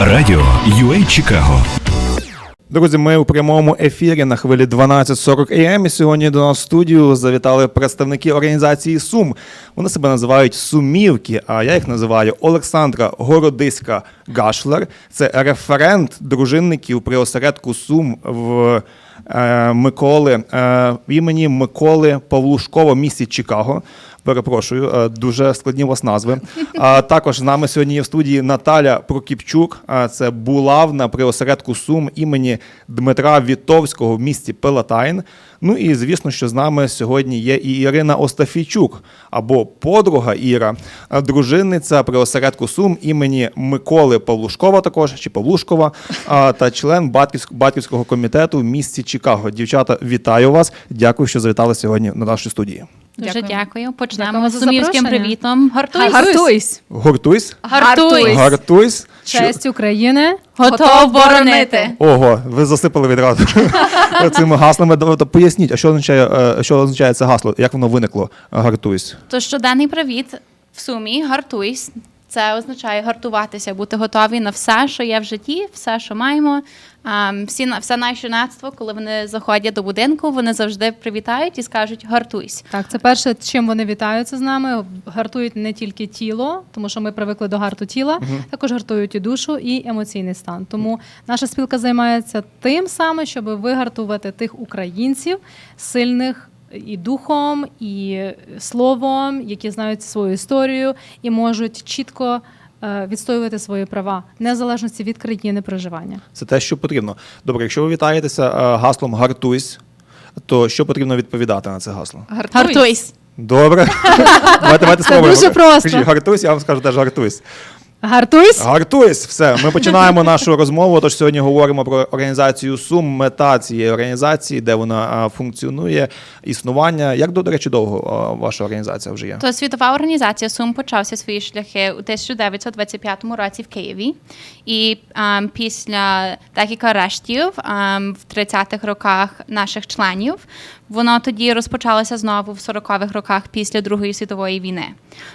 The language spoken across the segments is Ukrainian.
Радіо UA Чикаго. Друзі, ми у прямому ефірі на хвилі 12.40 АМ. І сьогодні до нас в студію завітали представники організації Сум. Вони себе називають Сумівки, а я їх називаю Олександра Городиська Гашлер. Це референт дружинників при осередку Сум в е, Миколи е, імені Миколи Павлушкова в місті Чикаго. Перепрошую, е, дуже складні у вас назви. А також з нами сьогодні є в студії Наталя Прокіпчук. а Це булавна при осередку Сум імені Дмитра Вітовського в місті Пелатайн. Ну і звісно, що з нами сьогодні є і Ірина Остафійчук або подруга Іра, дружинниця при осередку Сум імені Миколи Павлушкова, також чи Павлушкова, та член батьківськ- батьківського комітету в місті Чикаго. Дівчата, вітаю вас! Дякую, що завітали сьогодні на нашій студії. Дуже Дякую. Почнемо з сумівським привітом. Гартуйсь. Гартуйсь. Гуртуйсь, Гартуйсь. гартуйсь. Честь України. Готов боронити. Ого, ви засипали відразу цими гаслами. Давайте Поясніть, а що означає, е, що означає це гасло? Як воно виникло? Гартуйсь. То щоденний привіт в сумі гартуйсь. Це означає гартуватися, бути готові на все, що є в житті, все, що маємо. Всі на- все наше юнацтво, коли вони заходять до будинку, вони завжди привітають і скажуть гартуйсь. Так, це перше, чим вони вітаються з нами. Гартують не тільки тіло, тому що ми привикли до гарту тіла, також гартують і душу, і емоційний стан. Тому наша спілка займається тим саме, щоб вигартувати тих українців сильних. І духом, і словом, які знають свою історію і можуть чітко відстоювати свої права, незалежності від країни проживання. Це те, що потрібно. Добре, якщо ви вітаєтеся е, гаслом гартуйсь, то що потрібно відповідати на це гасло? Гартуйсь. Добре. Давайте, давайте спробуємо. дуже просто. Кажіть, гартусь, я вам скажу теж гартуйсь. Гартуйсь! Гартуйсь, все. Ми починаємо нашу розмову. Тож сьогодні говоримо про організацію Сум, мета цієї організації, де вона функціонує, існування. Як до, речі, довго ваша організація вже є? То світова організація Сум почався свої шляхи у 1925 році в Києві. І ем, після декілька арештів ем, в 30-х роках наших членів воно тоді розпочалося знову в 40-х роках після Другої світової війни.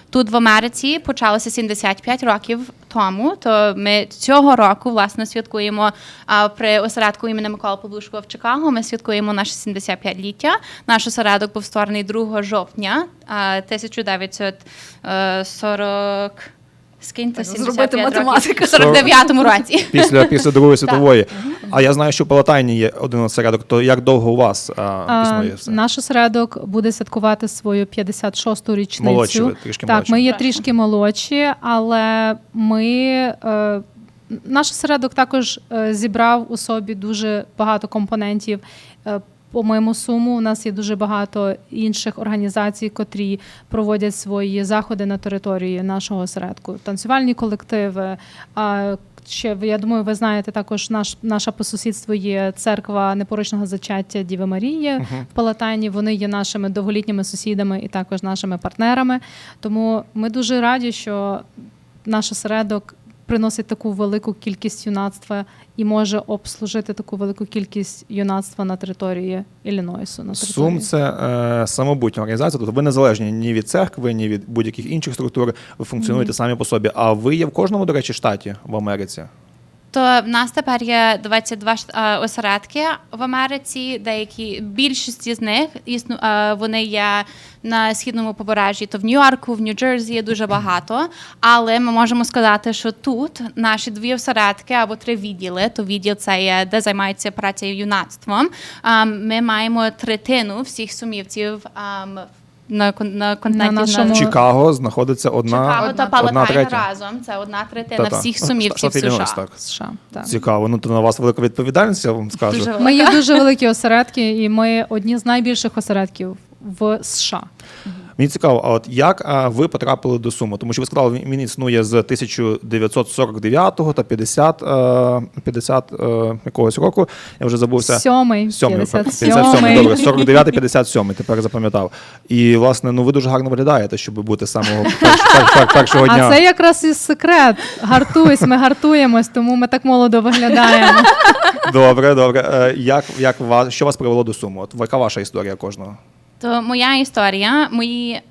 Тут в Америці почалося 75 років тому. То ми цього року власне святкуємо а, при осередку імені Миколи Павлушкова в Чикаго. Ми святкуємо наше 75-ліття. Наш осередок був створений 2 жовтня а, 1940... Скиньте зробити математику. років. В 49-му році. Після, після Другої світової. А я знаю, що в Палатайні є один осередок. То як довго у вас а, А, існує все? Наш осередок буде святкувати свою 56-ту річницю. Молодші ви, трішки так, молодші. ми є трішки молодші, але ми. Е, наш осередок також е, зібрав у собі дуже багато компонентів. По моєму суму, у нас є дуже багато інших організацій, котрі проводять свої заходи на території нашого осередку. Танцювальні колективи. А ще я думаю, ви знаєте також наш наша по сусідству є церква непорочного зачаття Діви Марії в Палатайні. Вони є нашими довголітніми сусідами і також нашими партнерами. Тому ми дуже раді, що наш осередок приносить таку велику кількість юнацтва і може обслужити таку велику кількість юнацтва на території Іллінойсу. На території. Сум це е, самобутня організація, тобто ви незалежні ні від церкви, ні від будь-яких інших структур. Ви функціонуєте самі по собі. А ви є в кожному, до речі, штаті в Америці. То в нас тепер є 22 ш- е, осередки в Америці. Деякі більшості з них існу, е, вони є на східному побережжі. То в Нью-Йорку, в Нью-Джерсі є дуже багато. Але ми можемо сказати, що тут наші дві осередки або три відділи. То відділ це є, де займається працею юнацтвом. е, Ми маємо третину всіх сумівців ем, на кон- на континенті На В Чикаго знаходиться одна, Чикаго та одна Палатайн третя. разом. Це одна третина Та-та. всіх Штат сумівців Іллінойс, США. так. США. Так. Цікаво. Ну то на вас велика відповідальність, я вам скажу. Дуже Ми є дуже великі осередки, і ми одні з найбільших осередків в США. Мені цікаво, а от як а, ви потрапили до Суму? Тому що ви сказали, він, він існує з 1949 та 50, е, 50 е, якогось року. Я вже забувся. Сьомий, Сьомий, 57-й. 57, добре, 49 57 тепер запам'ятав. І, власне, ну ви дуже гарно виглядаєте, щоб бути з самого перш, перш, перш, першого дня. А це якраз і секрет. Гартуйсь, ми гартуємось, тому ми так молодо виглядаємо. Добре, добре. Е, Як, як вас, що вас привело до Суму? От яка ваша історія кожного? То моя історія, мої, е,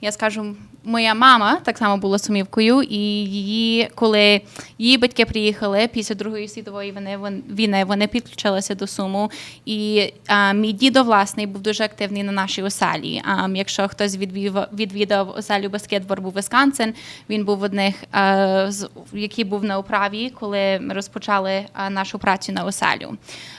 я скажу, моя мама так само була сумівкою, і її, коли її батьки приїхали після Другої світової війни, вон- війни, вони підключилися до суму. І а, мій дідо власний був дуже активний на нашій оселі. А, якщо хтось відвів, відвідав оселю Баскетбор був Висконсин, він був одних, а, з який був на управі, коли ми розпочали а, нашу працю на оселю.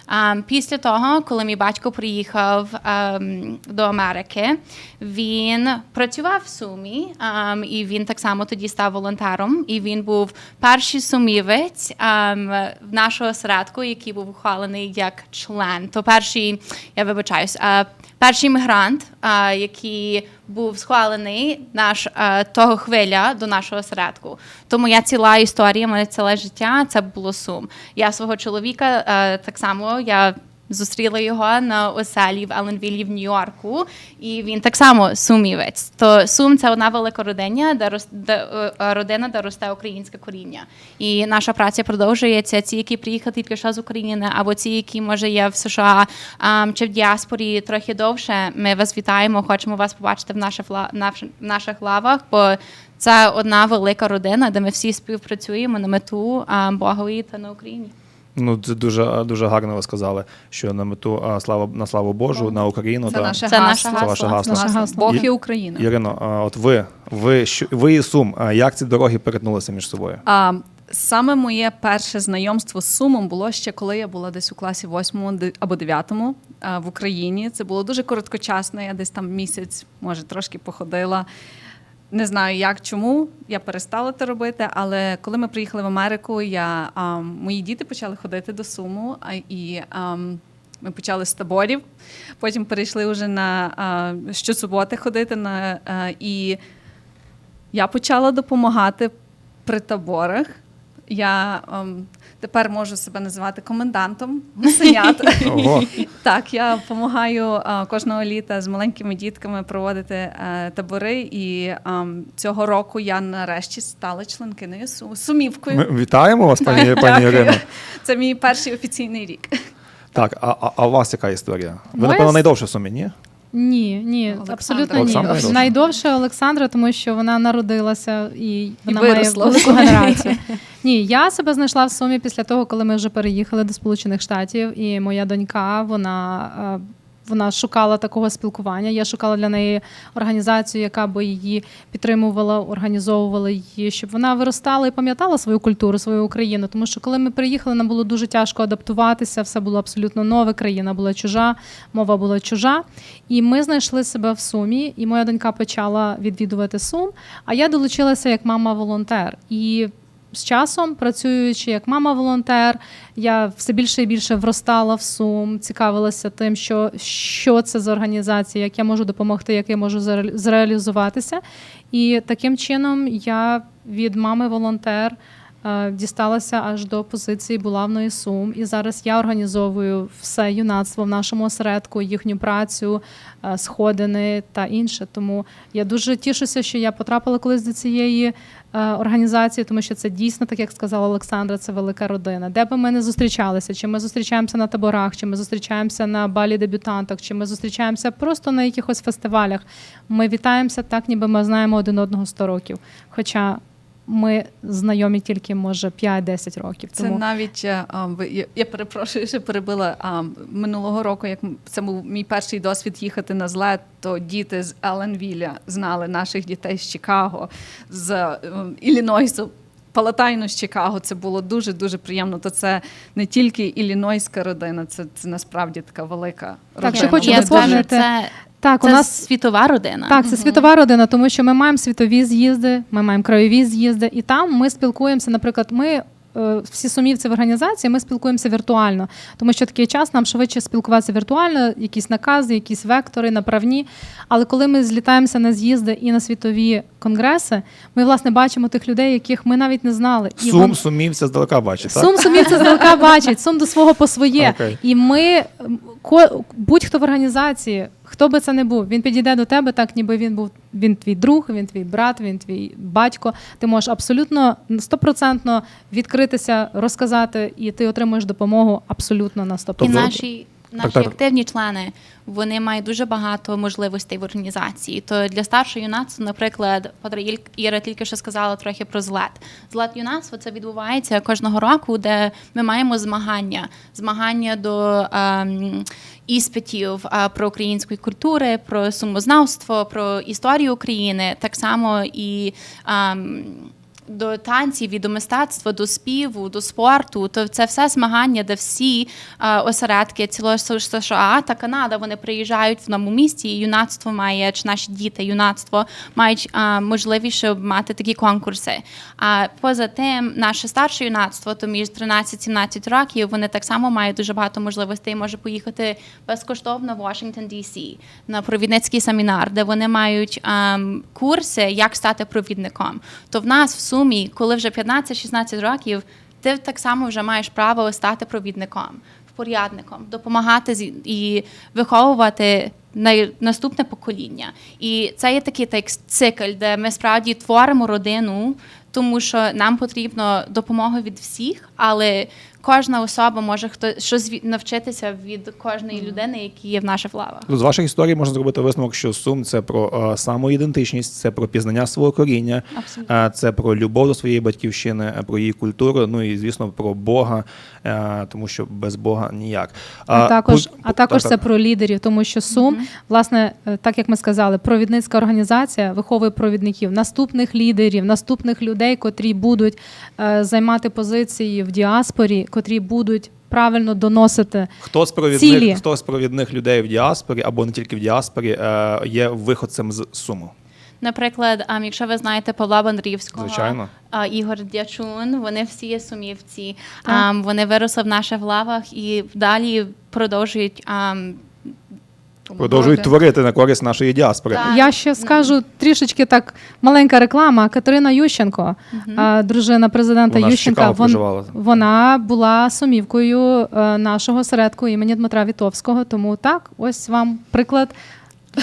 А, після того, коли мій батько приїхав ем, до Америки, він працював в Сумі, ем, і він так само тоді став волонтером. І він був перший сумівець в нашого осередку, який був ухвалений як член. То перший, я вибачаюсь, е, перший мігрант, е, який був схвалений наш е, того хвиля до нашого осередку. То моя ціла історія, моє ціле життя це було сум. Я свого чоловіка е, так само я. Зустріла його на оселі в Еленвілі в Нью-Йорку, і він так само сумівець. То сум це одна велика родина, де росде е, родина, де росте українське коріння. І наша праця продовжується. Ці, які приїхали тільки з України, або ці, які може є в США чи в діаспорі трохи довше. Ми вас вітаємо, хочемо вас побачити в наших в наших лавах. бо це одна велика родина, де ми всі співпрацюємо на мету Богові та на Україні. Ну, це дуже, дуже гарно ви сказали, що на мету а, слава на славу Божу, на Україну Це та наше Це гасло. наше Це ваше гасло. Наше гасло. Бог І- і Україна. Ірино, а, от ви, ви, що, ви і Сум, а як ці дороги перетнулися між собою? А, саме моє перше знайомство з Сумом було ще коли я була десь у класі 8 або 9 в Україні. Це було дуже короткочасно. Я десь там місяць, може, трошки походила. Не знаю, як чому я перестала це робити, але коли ми приїхали в Америку, я, а, мої діти почали ходити до Суму, а, і а, ми почали з таборів. Потім перейшли вже на а, щосуботи ходити на а, і я почала допомагати при таборах. Я ем, тепер можу себе називати комендантом гусенят. Так, я допомагаю кожного літа з маленькими дітками проводити е, табори. І цього року я нарешті стала членкиною су- сумівкою. Ми вітаємо вас, пані, пані Ірино. Це мій перший офіційний рік. Так, а, а, у вас яка історія? Ви, напевно, найдовше в Сумі, ні? Ні, ні, Олександра. абсолютно ні. Олександра найдовше. Найдовше Олександра, тому що вона народилася і вона має велику генерацію. Ні, я себе знайшла в Сумі після того, коли ми вже переїхали до Сполучених Штатів, і моя донька, вона. е, Вона шукала такого спілкування. Я шукала для неї організацію, яка би її підтримувала, організовувала її, щоб вона виростала і пам'ятала свою культуру, свою Україну. Тому що коли ми приїхали, нам було дуже тяжко адаптуватися. Все було абсолютно нове. Країна була чужа, мова була чужа. І ми знайшли себе в Сумі, і моя донька почала відвідувати Сум. А я долучилася як мама-волонтер. І з часом, працюючи як мама-волонтер, я все більше і більше вростала в сум, цікавилася тим, що, що це за організація, як я можу допомогти, як я можу зреалізуватися. І таким чином я від мами-волонтер е, дісталася аж до позиції булавної сум. І зараз я організовую все юнацтво в нашому осередку, їхню працю, е, сходини та інше. Тому я дуже тішуся, що я потрапила колись до цієї е, організації, тому що це дійсно, так як сказала Олександра, це велика родина. Де би ми не зустрічалися, чи ми зустрічаємося на таборах, чи ми зустрічаємося на балі дебютанток, чи ми зустрічаємося просто на якихось фестивалях. Ми вітаємося так, ніби ми знаємо один одного 100 років. Хоча ми знайомі тільки може 5-10 років. Це Тому навіть е, а, ви- я, я перепрошую, що перебила а, минулого року, як це був мій перший досвід їхати на злет, то діти з Еленвіля знали наших дітей з Чикаго, з е, Іллінойсу. Палатайну з Чикаго це було дуже дуже приємно. То це не тільки іллінойська родина, це, це насправді така велика родина. хочу І я скажу, доповнити. це, так, це у нас світова родина. Так, це світова родина, тому що ми маємо світові з'їзди, ми маємо краєві з'їзди, і там ми спілкуємося. Наприклад, ми. е, Всі сумівці в організації ми спілкуємося віртуально, тому що такий час нам швидше спілкуватися віртуально, якісь накази, якісь вектори, направні. Але коли ми злітаємося на з'їзди і на світові конгреси, ми власне бачимо тих людей, яких ми навіть не знали. І Сум вон- сумівця здалека бачить, так? Сум сумівця здалека бачить, сум до свого по своє. Окей. І ми, ко- будь-хто в організації, хто би це не був, він підійде до тебе, так ніби він був він твій друг, він твій брат, він твій батько. Ти можеш абсолютно стопроцентно відкритися, розказати, і ти отримуєш допомогу абсолютно на 100%. І Тобто- наші Наші так. активні члени вони мають дуже багато можливостей в організації. То для старшого юнацтва, наприклад, Патра Іра тільки що сказала трохи про злет. Злет юнацтва це відбувається кожного року, де ми маємо змагання, змагання до ем, іспитів а, про українську культури, про сумознавство, про історію України, так само і. ем, до танців і до мистецтва, до співу, до спорту, то це все змагання, де всі е, осередки цілого США та Канада вони приїжджають в одному місті, і юнацтво має, чи наші діти, юнацтво мають е, можливість щоб мати такі конкурси. А поза тим, наше старше юнацтво, то між 13-17 років, вони так само мають дуже багато можливостей. Може поїхати безкоштовно в Вашингтон DC на провідницький семінар, де вони мають ем, курси, як стати провідником. То в нас в сумі, коли вже 15-16 років, ти так само вже маєш право стати провідником, впорядником, допомагати і виховувати наступне покоління. І це є такий так, цикл, де ми справді творимо родину, тому що нам потрібно допомога від всіх, але кожна особа може хто щось від- навчитися від кожної людини, які є в наших лавах. З ваших історій можна зробити висновок, що сум це про е, самоідентичність, це про пізнання свого коріння, Абсолютно. е, це про любов до своєї батьківщини, е, про її культуру, ну і звісно про Бога, е, тому що без Бога ніяк. А також, пу- а також так, це так. про лідерів, тому що Сум, власне, е, так як ми сказали, провідницька організація виховує провідників, наступних лідерів, наступних людей, котрі будуть е, займати позиції в діаспорі, котрі будуть правильно доносити. Хто з провідних, Цілі. хто з провідних людей в діаспорі або не тільки в діаспорі е, є виходцем з суму? Наприклад, а, якщо ви знаєте Павла Бандрівського, Звичайно. а, Ігор Дячун, вони всі є сумівці. Так. А, вони виросли в наших лавах і далі продовжують. Продовжують творити на користь нашої діаспори. Так. Я ще скажу трішечки так маленька реклама. Катерина Ющенко, е, дружина президента Вона ж в Ющенка, Чикаго вон- проживала. вона була сумівкою е, нашого середку імені Дмитра Вітовського. Тому так, ось вам приклад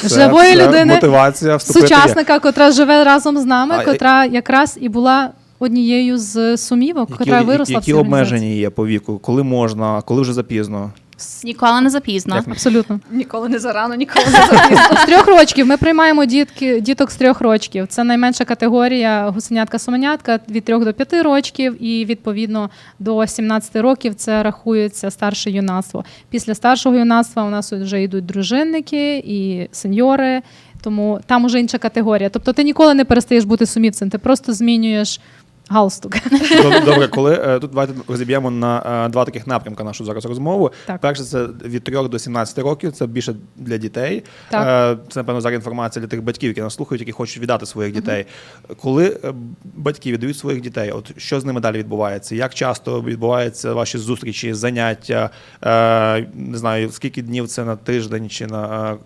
Це- живої це людини, мотивація вступити. є. сучасника, котра живе разом з нами, А, котра якраз і була однією з сумівок, Які, котра виросла в які цій організації. обмеження є по віку? Коли можна, коли вже запізно? Ніколи не запізно. Абсолютно. Ніколи не зарано, ніколи не запізно. З трьох рочків ми приймаємо дітки, діток з трьох рочків. Це найменша категорія гусенятка-суменятка від трьох до п'яти рочків, і відповідно до 17 років це рахується старше юнацтво. Після старшого юнацтва у нас вже йдуть дружинники і сеньори. Тому там уже інша категорія. Тобто ти ніколи не перестаєш бути сумівцем, ти просто змінюєш галстук. Добре, коли е, тут давайте розіб'ємо на е, два таких напрямка нашу зараз розмову. Так. Перше, це від 3 до 17 років, це більше для дітей. Так. Е, Це, напевно, зараз інформація для тих батьків, які нас слухають, які хочуть віддати своїх дітей. Коли е, батьки віддають своїх дітей, от що з ними далі відбувається? Як часто відбуваються ваші зустрічі, заняття? Не знаю, скільки днів це на тиждень, чи на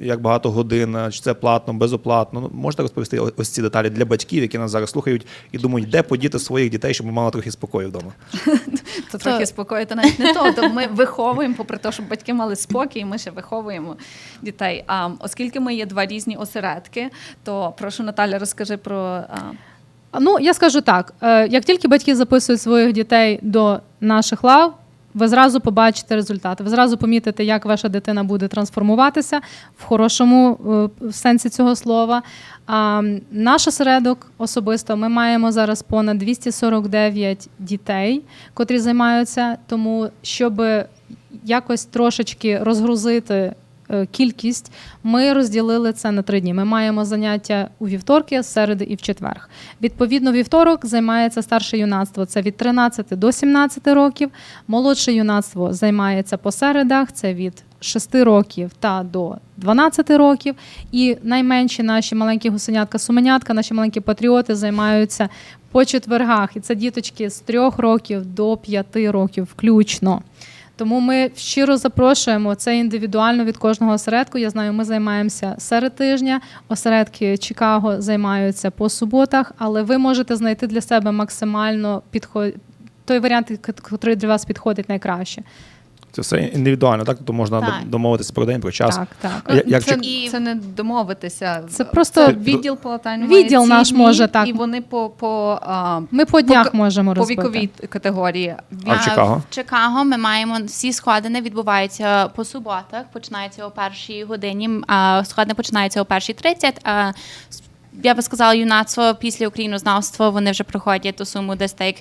як багато годин, чи це платно, безоплатно? Ну, можете розповісти ось ці деталі для батьків, які нас зараз слухають і думають, де подіти своїх дітей, щоб ми мали трохи спокою вдома. То трохи спокою, то навіть не то. То ми виховуємо, попри те, щоб батьки мали спокій, ми ще виховуємо дітей. А оскільки ми є два різні осередки, то прошу Наталя, розкажи про Ну, я скажу так: е, як тільки батьки записують своїх дітей до наших лав, ви зразу побачите результати. Ви зразу помітите, як ваша дитина буде трансформуватися в хорошому е, в сенсі цього слова. А, наш осередок особисто ми маємо зараз понад 249 дітей, котрі займаються. Тому, щоб якось трошечки розгрузити кількість, ми розділили це на три дні. Ми маємо заняття у вівторки, середи і в четверг. Відповідно, вівторок займається старше юнацтво. Це від 13 до 17 років. Молодше юнацтво займається по середах. Це від 6 років та до 12 років. І найменші наші маленькі гусенятка, суменятка, наші маленькі патріоти займаються по четвергах. І це діточки з 3 років до 5 років включно. Тому ми щиро запрошуємо це індивідуально від кожного осередку. Я знаю, ми займаємося серед тижня. Осередки Чикаго займаються по суботах, але ви можете знайти для себе максимально підход... той варіант, який для вас підходить найкраще. Це все індивідуально, так? Тобто можна Так. домовитися про день, про час. Так, так. Я- як це, чек- І- це не домовитися. Це просто Це відділ Палатайн відділ наш дні, може, так. І вони по, по, а, Ми по днях можемо по розбити. віковій категорії. А в Чикаго? В Чикаго ми маємо всі сходини відбуваються по суботах, починаються о першій годині. А сходини починаються о першій 30. А с- я би сказала, юнацтво після українознавства вони вже проходять ту суму десь так.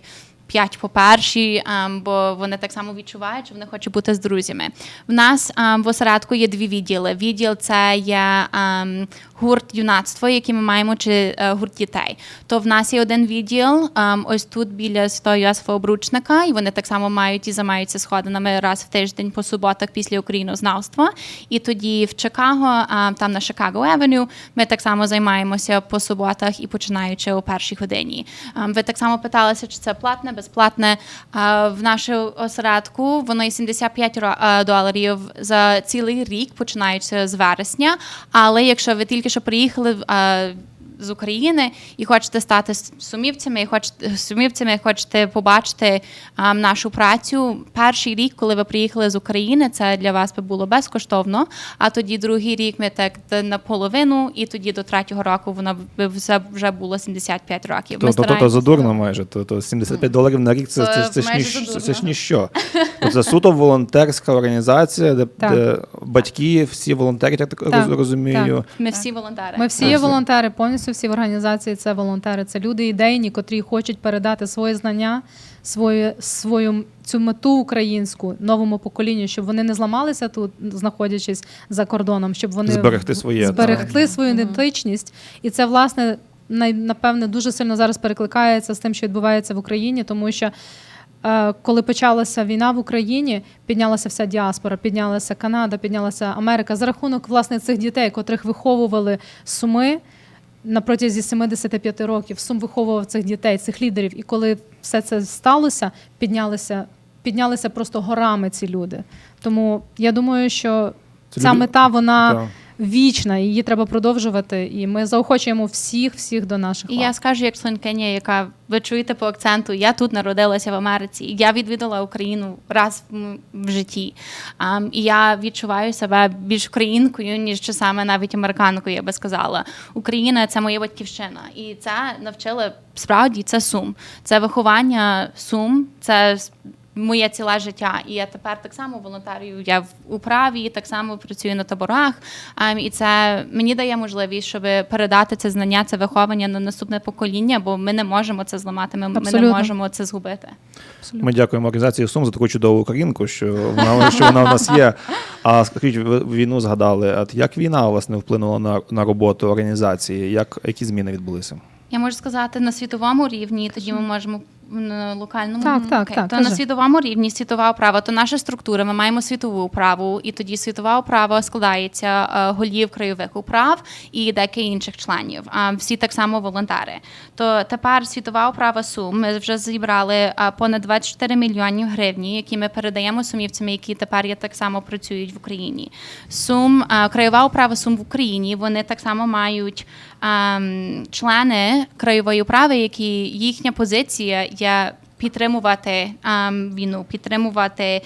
П'ять по першій, ем, бо вони так само відчувають, що вони хочуть бути з друзями. В нас ем, в осередку є дві відділи. Відділ це є ем, гурт юнацтво, який ми маємо, чи е, гурт дітей. То в нас є один відділ, ем, ось тут біля святого Йосифа Обручника, і вони так само мають і займаються сходинами раз в тиждень по суботах після українознавства. І тоді в Чикаго, ем, там на Chicago Avenue, ми так само займаємося по суботах і починаючи о першій годині. Ем, Ви так само питалися, чи це платне, безплатне. Е, В нашому осередку воно є 75 е, доларів за цілий рік, починаючи з вересня. Але якщо ви тільки що приїхали е, з України і хочете стати сумівцями, і хочете сумівцями, і хочете побачити а, нашу працю. Перший рік, коли ви приїхали з України, це для вас би було безкоштовно. А тоді другий рік ми так наполовину, і тоді до третього року воно б вже, вже було 75 років. То, то, то, то задурно майже. То, то 75 доларів на рік це, Це це, це, ж, це ж ніщо. Це суто волонтерська організація, де, де батьки всі волонтерять, я так, Так, роз- розумію. Ми всі волонтери. Ми всі є волонтери, повністю всі в організації це волонтери. Це люди ідейні, котрі хочуть передати свої знання, свою, свою цю мету українську новому поколінню, щоб вони не зламалися тут, знаходячись за кордоном, щоб вони Зберегти своє, зберегли свою ідентичність. І це власне най, напевне дуже сильно зараз перекликається з тим, що відбувається в Україні, тому що. е, Коли почалася війна в Україні, піднялася вся діаспора, піднялася Канада, піднялася Америка за рахунок власне цих дітей, котрих виховували суми на протязі 75 років. Сум виховував цих дітей, цих лідерів. І коли все це сталося, піднялися, піднялися просто горами ці люди. Тому я думаю, що ця мета вона. Вічна, її треба продовжувати. І ми заохочуємо всіх, всіх до наших І лав. я скажу, як членкиня, яка ви чуєте по акценту, я тут народилася в Америці. Я відвідала Україну раз в, житті. Um, і я відчуваю себе більш українкою, ніж часами навіть американкою, я би сказала. Україна це моя батьківщина. І це навчили справді це сум. Це виховання сум, це моє ціле життя. І я тепер так само волонтерію. Я в управі, так само працюю на таборах. Ем, І це мені дає можливість, щоб передати це знання, це виховання на наступне покоління, бо ми не можемо це зламати. Ми, ми не можемо це згубити. Ми дякуємо організації Сум за таку чудову українку, що вона, що вона в нас є. А скажіть, ви війну згадали. От як війна власне вплинула на, на роботу організації? Як, які зміни відбулися? Я можу сказати на світовому рівні, тоді ми можемо на локальному Так, так, Окей. так, то кажи. на світовому рівні світова управа, то наша структура. Ми маємо світову управу, і тоді світова управа складається е, голів краєвих управ і деяких інших членів. А всі так само волонтери. То тепер світова управа Сум. Ми вже зібрали е, понад 24 мільйонів гривні, які ми передаємо сумівцям, які тепер є так само працюють в Україні. Сум е, краєва управа Сум в Україні. Вони так само мають ем, члени краєвої управи, які їхня позиція є. Підтримувати війну, підтримувати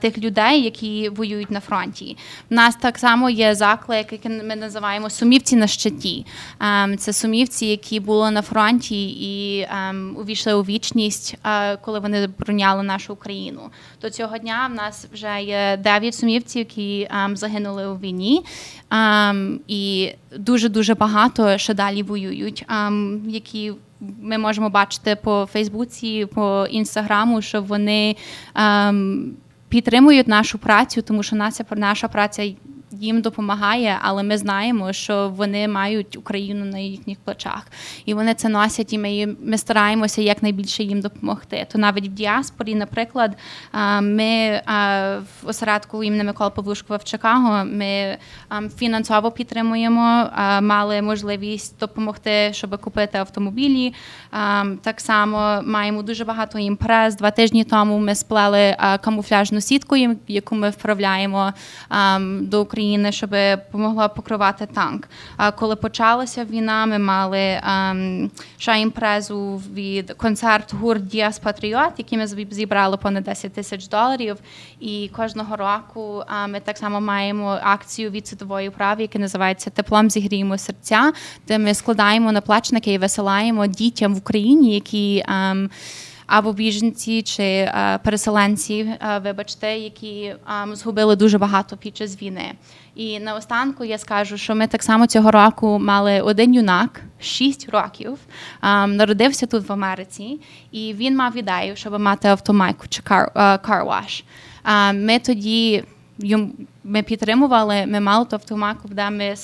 тих людей, які воюють на фронті. У нас так само є заклик, який ми називаємо сумівці на щиті. Це сумівці, які були на фронті і увійшли у вічність, коли вони бороняли нашу Україну. До цього дня в нас вже є 9 сумівців, які загинули у війні. І дуже дуже багато ще далі воюють, ем, які ми можемо бачити по Фейсбуці, по інстаграму, що вони ем, підтримують нашу працю, тому що наша, наша праця їм допомагає, але ми знаємо, що вони мають Україну на їхніх плечах, і вони це носять, і ми, ми стараємося якнайбільше їм допомогти. То навіть в діаспорі, наприклад, ми в осередку імені Микола Павлушкова в Чикаго ми фінансово підтримуємо, мали можливість допомогти, щоб купити автомобілі. Так само маємо дуже багато імпрез. Два тижні тому ми сплели камуфляжну сітку, яку ми вправляємо до українських України, щоб допомогла покривати танк. А коли почалася війна, ми мали ем, ще імпрезу від концерт гурт Діас Патріот, який ми зібрали понад 10 тисяч доларів. І кожного року ми так само маємо акцію від світової управи, яка називається Теплом зігріємо серця, де ми складаємо наплачники і висилаємо дітям в Україні, які. Або біженці чи е, переселенці, е, вибачте, які ем, згубили дуже багато під час війни. І наостанку я скажу, що ми так само цього року мали один юнак, 6 років, народився тут в Америці, і він мав ідею, щоб мати автомайку чи кар, е. Е, Ми тоді ми підтримували, ми мали ту автомайку, де ми е,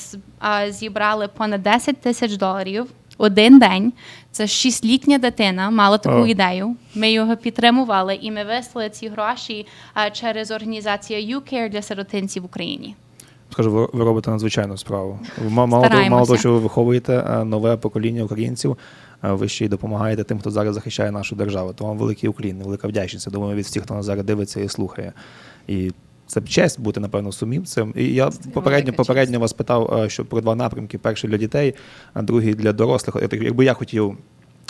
зібрали понад 10 тисяч доларів. Один день це шістлітня дитина мала таку ідею. Ми його підтримували, і ми вислали ці гроші а, через організацію UCare для сиротинців в Україні. Скажу, ви, робите надзвичайну справу. Мало того, мало того, що ви виховуєте е, нове покоління українців, е, ви ще й допомагаєте тим, хто зараз захищає нашу державу. То вам великий уклін, велика вдячність. Я Думаю, від всіх, хто нас зараз дивиться і слухає. І це б честь бути, напевно, сумівцем. І я попередньо, попередньо вас питав, е, що про два напрямки: перший для дітей, а другий для дорослих. Якби я хотів.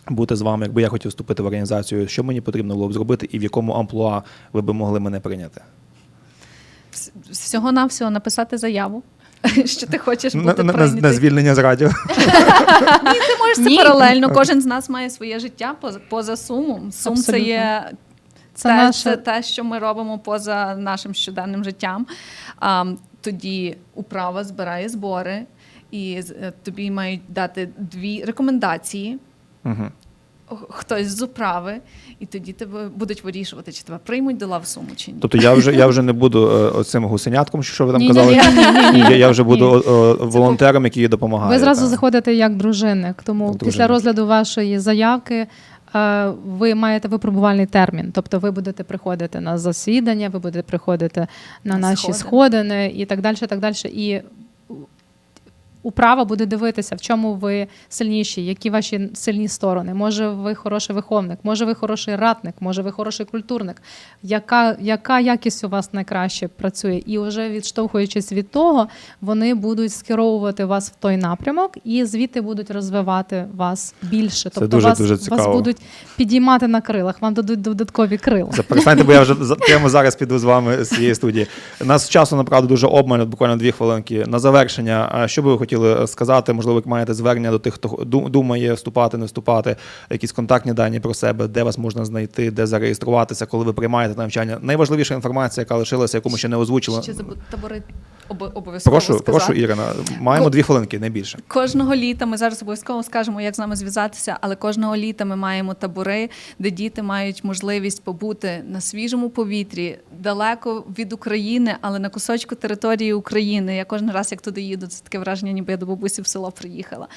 Бути з вами, якби я хотів вступити в організацію, що мені потрібно було б зробити, і в якому амплуа ви б могли мене прийняти? Всього навсього написати заяву, що ти хочеш На, бути на, на, прийнятий. на звільнення з радіо. Ні, ти можеш це паралельно. Кожен з нас має своє життя поза, поза сумом. Сум це є Це те, наше- це те, що ми робимо поза нашим щоденним життям. А, тоді управа збирає збори, і е, тобі мають дати дві рекомендації. Угу. Хтось з управи, і тоді тебе будуть вирішувати, чи тебе приймуть до лав суму чи ні. Тобто я вже я вже не буду е, оцим гусенятком, що ви там Ні, казали. ні, ні, ні, ні, Я, я вже буду ні. о, о, волонтером, який допомагає. Ви зразу так. заходите як дружинник, тому Як після розгляду вашої заявки ви маєте випробувальний термін. Тобто ви будете приходити на засідання, ви будете приходити на, На наші сходини. сходини і так далі. Так далі. І управа буде дивитися, в чому ви сильніші, які ваші сильні сторони. Може, ви хороший виховник, може, ви хороший ратник, може, ви хороший культурник. Яка, яка якість у вас найкраще працює? І вже відштовхуючись від того, вони будуть скеровувати вас в той напрямок і звідти будуть розвивати вас більше. Це тобто дуже- вас, дуже вас будуть підіймати на крилах, вам дадуть додаткові крила. Перестаньте, бо я вже прямо зараз піду з вами з цієї студії. Нас часу направду дуже обмаль, буквально дві хвилинки. На завершення, що би ви хотіли сказати? Можливо, ви маєте звернення до тих, хто ду- думає вступати, не вступати, якісь контактні дані про себе, де вас можна знайти, де зареєструватися, коли ви приймаєте навчання. Найважливіша інформація, яка лишилася, яку ми ще не озвучили. Ще табори обо- обов'язково Прошу, сказати. прошу, Ірина. Маємо Ко- дві хвилинки, не більше. Кожного літа ми зараз обов'язково скажемо, як з нами зв'язатися, але кожного літа ми маємо табори, де діти мають можливість побути на свіжому повітрі, далеко від України, але на кусочку території України. Я кожен раз, як туди їду, це таке враження, ніби я до бабусі в село приїхала.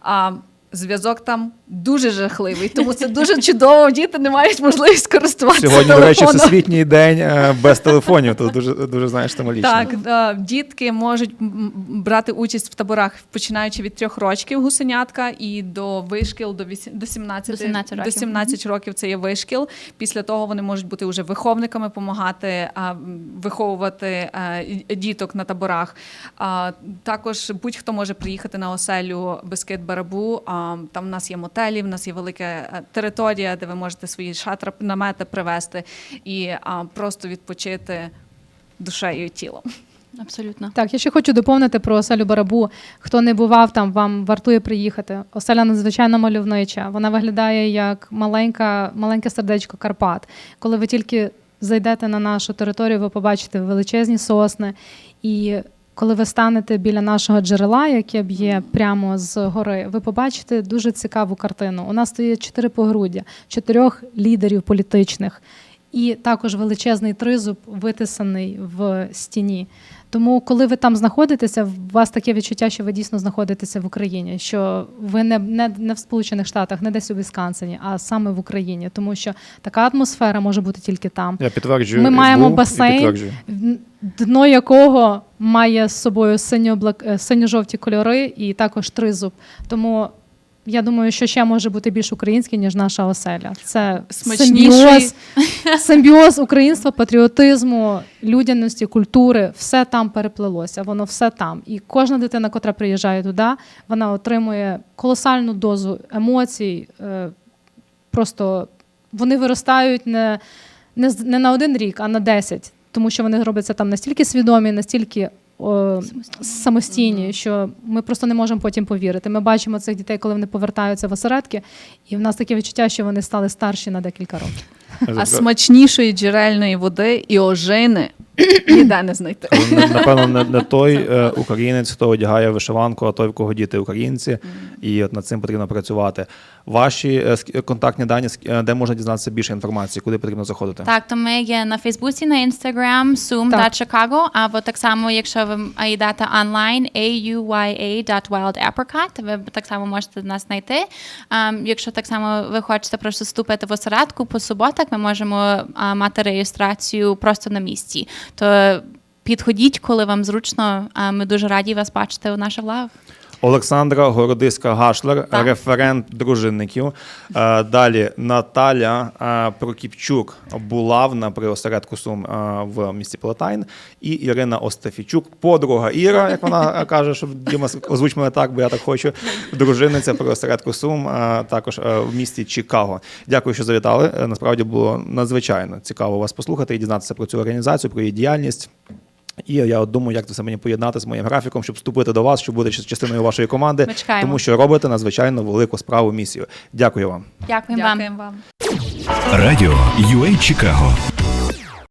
А, Зв'язок там дуже жахливий, тому це дуже чудово. Діти не мають можливість користуватися Сьогодні, до речі, всесвітній день е, без телефонів. То дуже дуже знаєш символічно. Так, дітки можуть брати участь в таборах, починаючи від трьох років гусенятка і до вишкіл до вісім- до 17, До 17 до років. 17 років це є вишкіл. Після того вони можуть бути вже виховниками, допомагати виховувати діток на таборах. Також будь-хто може приїхати на оселю Бескид Барабу. Там в нас є мотелі, в нас є велика е, територія, де ви можете свої шатра намети привезти і а, просто відпочити душею і тілом. Абсолютно. Так, я ще хочу доповнити про оселю Барабу. Хто не бував там, вам вартує приїхати. Оселя надзвичайно мальовнича. Вона виглядає як маленька, маленьке сердечко Карпат. Коли ви тільки зайдете на нашу територію, ви побачите величезні сосни. І коли ви станете біля нашого джерела, яке б'є прямо з гори, ви побачите дуже цікаву картину. У нас стоїть чотири погруддя, чотирьох лідерів політичних. І також величезний тризуб витисаний в стіні. Тому, коли ви там знаходитеся, у вас таке відчуття, що ви дійсно знаходитеся в Україні, що ви не, не, не в Сполучених Штатах, не десь у Вісконсині, а саме в Україні. Тому що така атмосфера може бути тільки там. Я підтверджую. Ми маємо басейн, дно якого має з собою е, синьо-жовті кольори і також тризуб. Тому я думаю, що ще може бути більш українське, ніж наша оселя. Це Смачніший. симбіоз, симбіоз українства, патріотизму, людяності, культури. Все там переплелося. Воно все там. І кожна дитина, котра приїжджає туди, вона отримує колосальну дозу емоцій. е, Просто вони виростають не, не, не на один рік, а на 10. Тому що вони робляться там настільки свідомі, настільки о, самостійні, що ми просто не можемо потім повірити. Ми бачимо цих дітей, коли вони повертаються в осередки, і в нас таке відчуття, що вони стали старші на декілька років. А смачнішої джерельної води і ожини ніде не знайти. Але, Напевно, не, не той е, українець, хто одягає вишиванку, а той, в кого діти українці, і от над цим потрібно працювати. Ваші е, контактні дані, ск- е, де можна дізнатися більше інформації, куди потрібно заходити? Так, то ми є на Фейсбуці, на Інстаграм, Zoom Так. та Chicago, або так само, якщо ви йдете онлайн, auya.wildapricot, ви так само можете нас знайти. А, якщо так само ви хочете просто вступити в осередку по суботах, ми можемо мати реєстрацію просто на місці. То підходіть, коли вам зручно. А, Ми дуже раді вас бачити у наших лав. Олександра Городиська Гашлер, Так. референт дружинників. Е, Далі Наталя е, Прокіпчук, булавна при осередку Сум е, в місті Платайн. І Ірина Остафійчук, подруга Іра, як вона каже, що Діма озвуч мене так, бо я так хочу. Дружиниця при осередку Сум, також в місті Чикаго. Дякую, що завітали. Насправді було надзвичайно цікаво вас послухати і дізнатися про цю організацію, про її діяльність. І я от думаю, як це все мені поєднати з моїм графіком, щоб вступити до вас, щоб бути част- частиною вашої команди, Ми чекаємо. тому що робите надзвичайно велику справу місію. Дякую вам. Дякуємо вам. Дякуємо вам. Радіо UA Чикаго